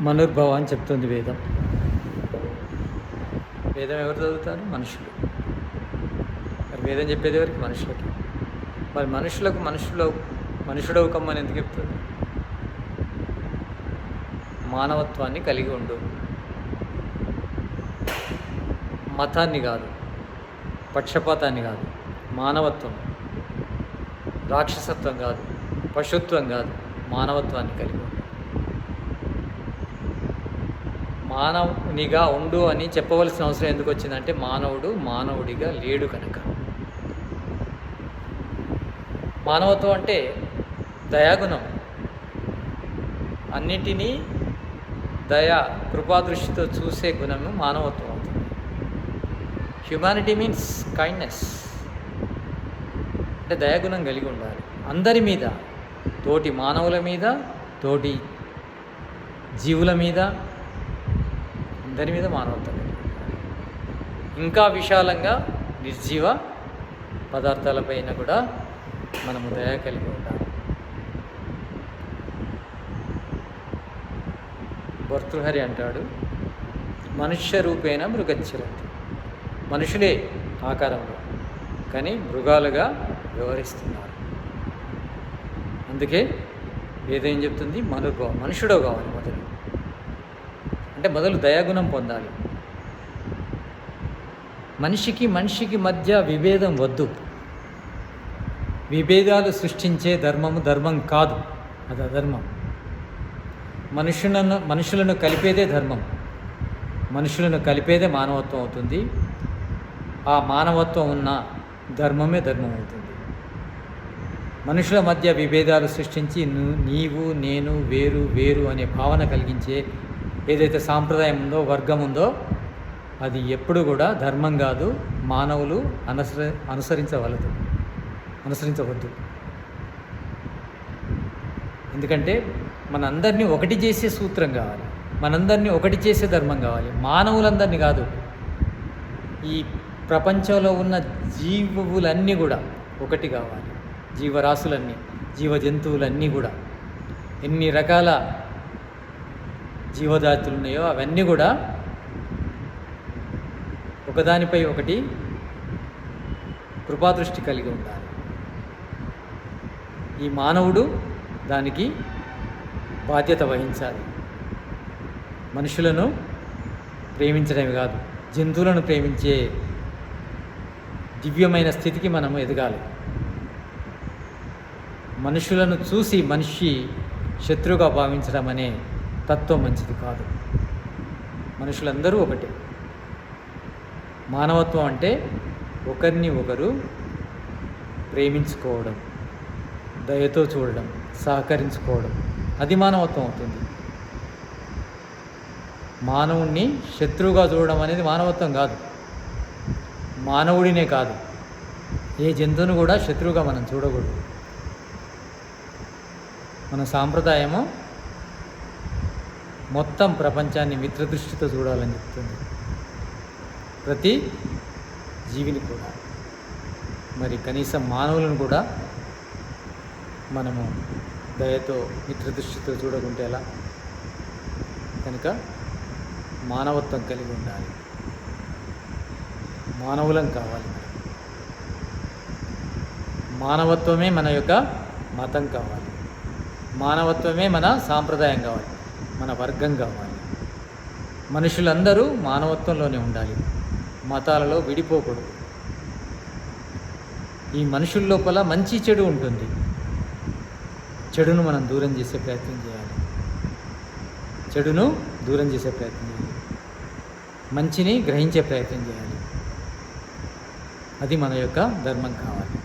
మనుర్భవ అని చెప్తుంది వేదం. వేదం ఎవరు చదువుతారు? మనుషులు. మరి వేదం చెప్పేది ఎవరికి? మనుషులకి. మరి మనుషులకు మనుషులు మనుషుడవు కమ్మని ఎందుకు చెప్తుంది? మానవత్వాన్ని కలిగి ఉండు. మతాన్ని కాదు పక్షపాతాన్ని కాదు మానవత్వం రాక్షసత్వం కాదు పశుత్వం కాదు మానవత్వాన్ని కలిగి ఉండు మానవునిగా ఉండు అని చెప్పవలసిన అవసరం ఎందుకు వచ్చిందంటే మానవుడు మానవుడిగా లేడు కనుక. మానవత్వం అంటే దయాగుణం. అన్నిటినీ దయా కృపాదృష్టితో చూసే గుణము మానవత్వం. అవుతుంది హ్యుమానిటీ మీన్స్ కైండ్నెస్ అంటే దయాగుణం కలిగి ఉండాలి. అందరి మీద తోటి మానవుల మీద తోటి జీవుల మీద దాని మీద మానవత్వం. ఇంకా విశాలంగా నిర్జీవ పదార్థాలపైన కూడా మనము దయ కలిగి ఉండాలి. భర్తృహరి అంటాడు మనుష్య రూపేణ మృగచ్చరంతి. మనుషులే ఆకారంలో కానీ మృగాలుగా వ్యవహరిస్తున్నారు. అందుకే ఏదేం చెప్తుంది? మనుభవం మనుషుడో కావాలి మొదలు. అంటే మొదలు దయాగుణం పొందాలి. మనిషికి మనిషికి మధ్య విభేదం వద్దు. విభేదాలు సృష్టించే ధర్మము ధర్మం కాదు. అది అధర్మం. మనుషులను మనుషులను కలిపేదే ధర్మం. మనుషులను కలిపేదే మానవత్వం అవుతుంది. ఆ మానవత్వం ఉన్న ధర్మమే ధర్మం అవుతుంది. మనుషుల మధ్య విభేదాలు సృష్టించి ను- నీవు నేను వేరు వేరు అనే భావన కలిగించే ఏదైతే సాంప్రదాయం ఉందో వర్గం ఉందో అది ఎప్పుడు కూడా ధర్మం కాదు మానవులు అనుసర అనుసరించవలదు అనుసరించవద్దు. ఎందుకంటే మనందరినీ ఒకటి చేసే సూత్రం కావాలి మనందరినీ ఒకటి చేసే ధర్మం కావాలి మానవులందరినీ కాదు. ఈ ప్రపంచంలో ఉన్న జీవులన్నీ కూడా ఒకటి కావాలి జీవరాశులన్నీ జీవ జంతువులన్నీ కూడా. ఎన్ని రకాల జీవజాతులు ఉన్నాయో అవన్నీ కూడా ఒకదానిపై ఒకటి కృపాదృష్టి కలిగి ఉండాలి. ఈ మానవుడు దానికి బాధ్యత వహించాలి. మనుషులను ప్రేమించడమే కాదు జంతువులను ప్రేమించే దివ్యమైన స్థితికి మనం ఎదగాలి. మనుషులను చూసి మనిషి శత్రువుగా భావించడం అనే తత్వం మంచిది కాదు. మనుషులందరూ ఒకటే. మానవత్వం అంటే ఒకరిని ఒకరు ప్రేమించుకోవడం దయతో చూడడం సహకరించుకోవడం. అది మానవత్వం అవుతుంది. మానవుణ్ణి శత్రువుగా చూడడం అనేది మానవత్వం కాదు. మానవుడినే కాదు. ఏ జంతువును కూడా శత్రువుగా మనం చూడకూడదు. మన సాంప్రదాయము మొత్తం ప్రపంచాన్ని మిత్రదృష్టితో చూడాలని చెప్తుంది. ప్రతి జీవిని కూడా. మరి కనీసం మానవులను కూడా మనము దయతో మిత్రదృష్టితో చూడకుంటే ఎలా? కనుక మానవత్వం కలిగి ఉండాలి. మానవులం కావాలి మానవత్వమే మన యొక్క మతం కావాలి. మానవత్వమే మన సాంప్రదాయం కావాలి. మన వర్గం కావాలి. మనుషులందరూ మానవత్వంలోనే ఉండాలి. మతాలలో విడిపోకూడదు. ఈ మనుషుల లోపల మంచి చెడు ఉంటుంది. చెడును మనం దూరం చేసే ప్రయత్నం చేయాలి. చెడును దూరం చేసే ప్రయత్నం చేయాలి. మంచిని గ్రహించే ప్రయత్నం చేయాలి. అది మన యొక్క ధర్మం కావాలి.